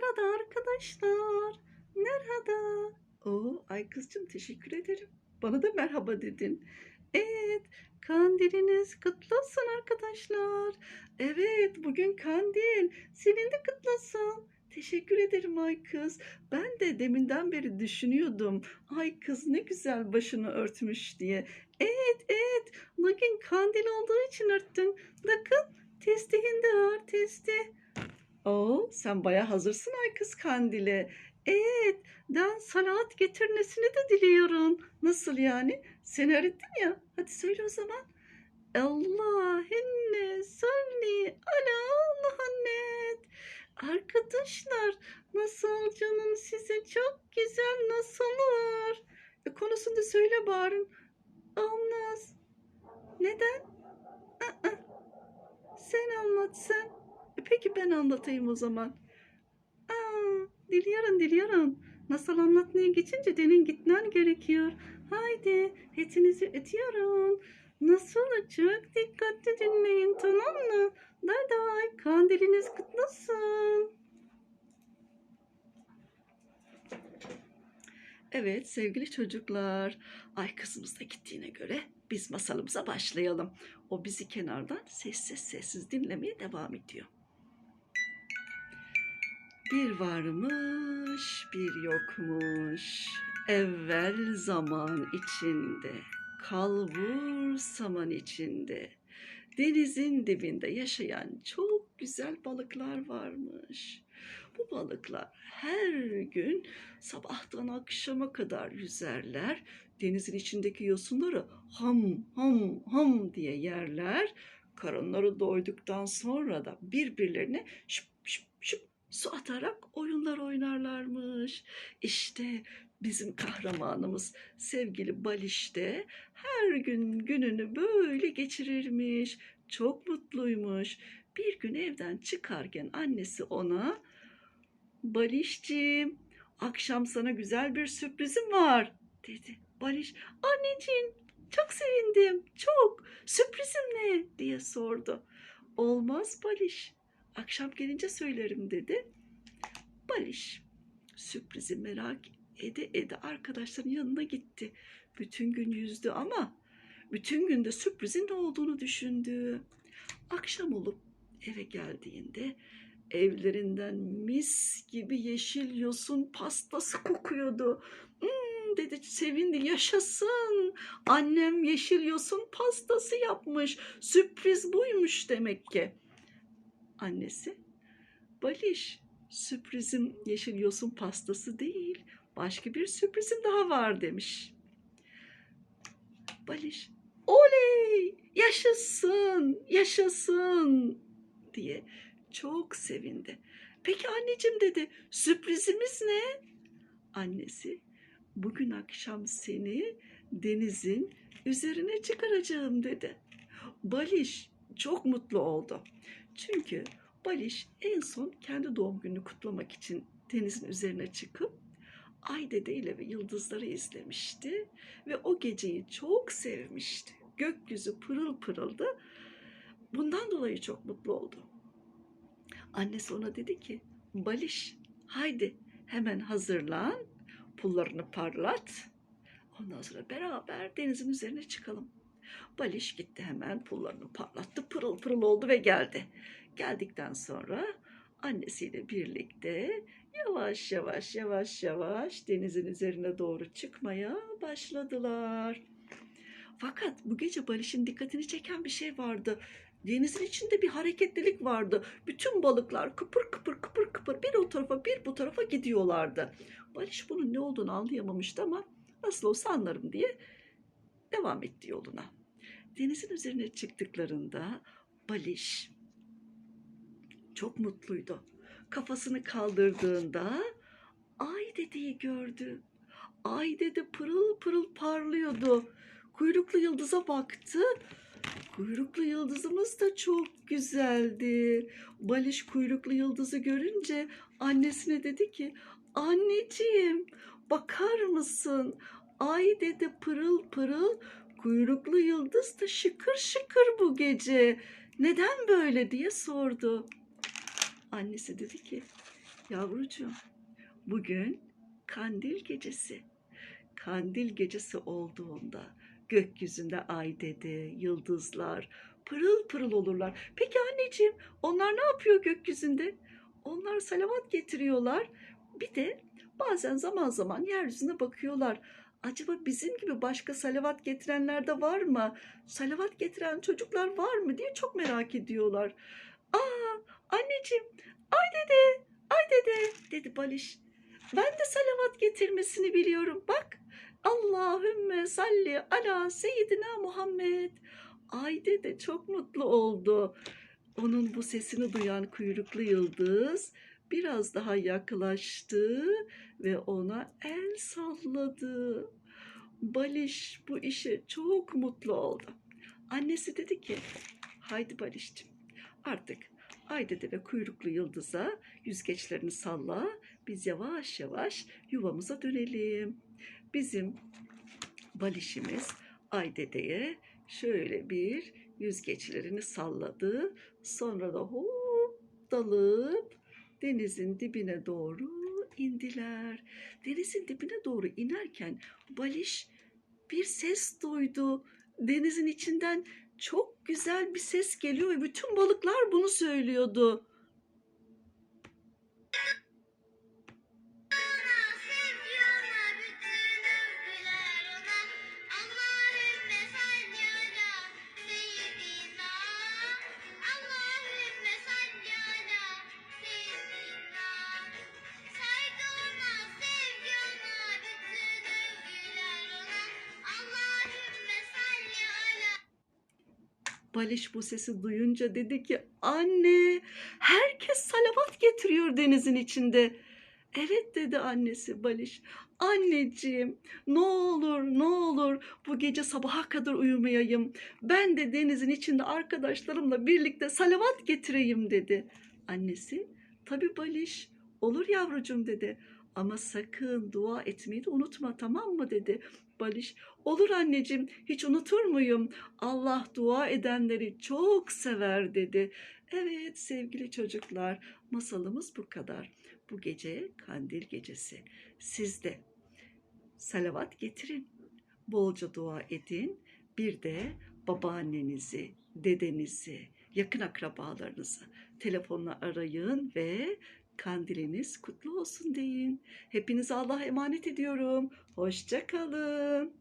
Merhaba arkadaşlar. Merhaba. Oo, ay kızcığım teşekkür ederim. Bana da merhaba dedin. Evet, kandiliniz kutlu olsun arkadaşlar. Evet, bugün kandil. Senin de kutlu olsun. Teşekkür ederim ay kız. Ben de deminden beri düşünüyordum. Ay kız ne güzel başını örtmüş diye. Evet, evet. Bugün kandil olduğu için örttün. Bakın, testihin de var, testi. Oo, sen baya hazırsın ay kız kandile. Evet, ben salat getirmesini de diliyorum. Nasıl yani? Sen öğrettin ya. Hadi söyle o zaman. Allahümme salli ala Muhammed. Arkadaşlar, nasıl canım size çok güzel nasıl olur? E, konusunu da söyle bari. Olmaz. Neden? Aa, sen anlat sen. Peki ben anlatayım o zaman. Aa, diliyorum diliyorum. Nasıl anlatmaya geçince denin gitmen gerekiyor. Haydi hepinizi ötüyorum. Nasıl çok dikkatli dinleyin tamam mı? Day day kandiliniz kutlu olsun. Evet sevgili çocuklar. Ay kızımız da gittiğine göre biz masalımıza başlayalım. O bizi kenardan sessiz sessiz dinlemeye devam ediyor. Bir varmış, bir yokmuş. Evvel zaman içinde, kalbur saman içinde. Denizin dibinde yaşayan çok güzel balıklar varmış. Bu balıklar her gün sabahtan akşama kadar yüzerler. Denizin içindeki yosunları ham ham ham diye yerler. Karınları doyduktan sonra da birbirlerine şıp şıp şıp su atarak oyunlar oynarlarmış. İşte bizim kahramanımız sevgili Baliş de her gün gününü böyle geçirirmiş. Çok mutluymuş. Bir gün evden çıkarken annesi ona Balişciğim akşam sana güzel bir sürprizim var dedi. Baliş anneciğim çok sevindim çok sürprizim ne diye sordu. Olmaz Baliş akşam gelince söylerim dedi. Baliş sürprizi merak ede ede arkadaşların yanına gitti. Bütün gün yüzdü ama bütün günde sürprizin ne olduğunu düşündü. Akşam olup eve geldiğinde evlerinden mis gibi yeşil yosun pastası kokuyordu. Hmm, dedi sevindi yaşasın. Annem yeşil yosun pastası yapmış. Sürpriz buymuş demek ki. Annesi Baliş sürprizim yeşil yosun pastası değil. Başka bir sürprizim daha var demiş. Baliş oley yaşasın yaşasın diye çok sevindi. Peki anneciğim dedi sürprizimiz ne? Annesi bugün akşam seni denizin üzerine çıkaracağım dedi. Baliş çok mutlu oldu. Çünkü Baliş en son kendi doğum gününü kutlamak için denizin üzerine çıkıp Ay Dede ile ve yıldızları izlemişti ve o geceyi çok sevmişti. Gökyüzü pırıl pırıldı. Bundan dolayı çok mutlu oldu. Annesi ona dedi ki, Baliş haydi hemen hazırlan, pullarını parlat. Ondan sonra beraber denizin üzerine çıkalım. Baliş gitti hemen pullarını parlattı, pırıl pırıl oldu ve geldi. Geldikten sonra annesiyle birlikte yavaş yavaş yavaş yavaş denizin üzerine doğru çıkmaya başladılar. Fakat bu gece Baliş'in dikkatini çeken bir şey vardı. Denizin içinde bir hareketlilik vardı. Bütün balıklar kıpır kıpır kıpır kıpır bir o tarafa bir bu tarafa gidiyorlardı. Baliş bunun ne olduğunu anlayamamıştı ama nasıl olsa anlarım diye devam etti yoluna. Denizin üzerine çıktıklarında Baliş çok mutluydu. Kafasını kaldırdığında ay dedeyi gördü. Ay dede pırıl pırıl parlıyordu. Kuyruklu yıldıza baktı. Kuyruklu yıldızımız da çok güzeldi. Baliş kuyruklu yıldızı görünce annesine dedi ki anneciğim bakar mısın? Ay dede pırıl pırıl kuyruklu yıldız da şıkır şıkır bu gece. Neden böyle diye sordu. Annesi dedi ki Yavrucuğum, bugün kandil gecesi. Kandil gecesi olduğunda gökyüzünde ay dede, yıldızlar pırıl pırıl olurlar. Peki anneciğim, onlar ne yapıyor gökyüzünde? Onlar salavat getiriyorlar. Bir de bazen zaman zaman yeryüzüne bakıyorlar. Acaba bizim gibi başka salavat getirenler de var mı? Salavat getiren çocuklar var mı diye çok merak ediyorlar. Aa, anneciğim, ay dede, ay dede, dedi Baliş. Ben de salavat getirmesini biliyorum. Bak, Allahümme salli ala seyyidina Muhammed. Ay dede çok mutlu oldu. Onun bu sesini duyan kuyruklu yıldız biraz daha yaklaştı ve ona el salladı. Baliş bu işe çok mutlu oldu. Annesi dedi ki, haydi Baliş'cim artık Ay dede ve kuyruklu yıldıza yüzgeçlerini salla, biz yavaş yavaş yuvamıza dönelim. Bizim balişimiz Ay dedeye şöyle bir yüzgeçlerini salladı. Sonra da hop dalıp denizin dibine doğru indiler. Denizin dibine doğru inerken Baliş bir ses duydu. Denizin içinden çok güzel bir ses geliyor ve bütün balıklar bunu söylüyordu. Baliş bu sesi duyunca dedi ki anne herkes salavat getiriyor denizin içinde. Evet dedi annesi Baliş. Anneciğim ne olur ne olur bu gece sabaha kadar uyumayayım. Ben de denizin içinde arkadaşlarımla birlikte salavat getireyim dedi. Annesi tabii Baliş olur yavrucuğum dedi. Ama sakın dua etmeyi de unutma tamam mı dedi. Baliş olur anneciğim hiç unutur muyum? Allah dua edenleri çok sever dedi. Evet sevgili çocuklar masalımız bu kadar. Bu gece kandil gecesi. Siz de salavat getirin. Bolca dua edin. Bir de babaannenizi, dedenizi, yakın akrabalarınızı telefonla arayın ve kandiliniz kutlu olsun deyin. Hepinizi Allah'a emanet ediyorum. Hoşça kalın.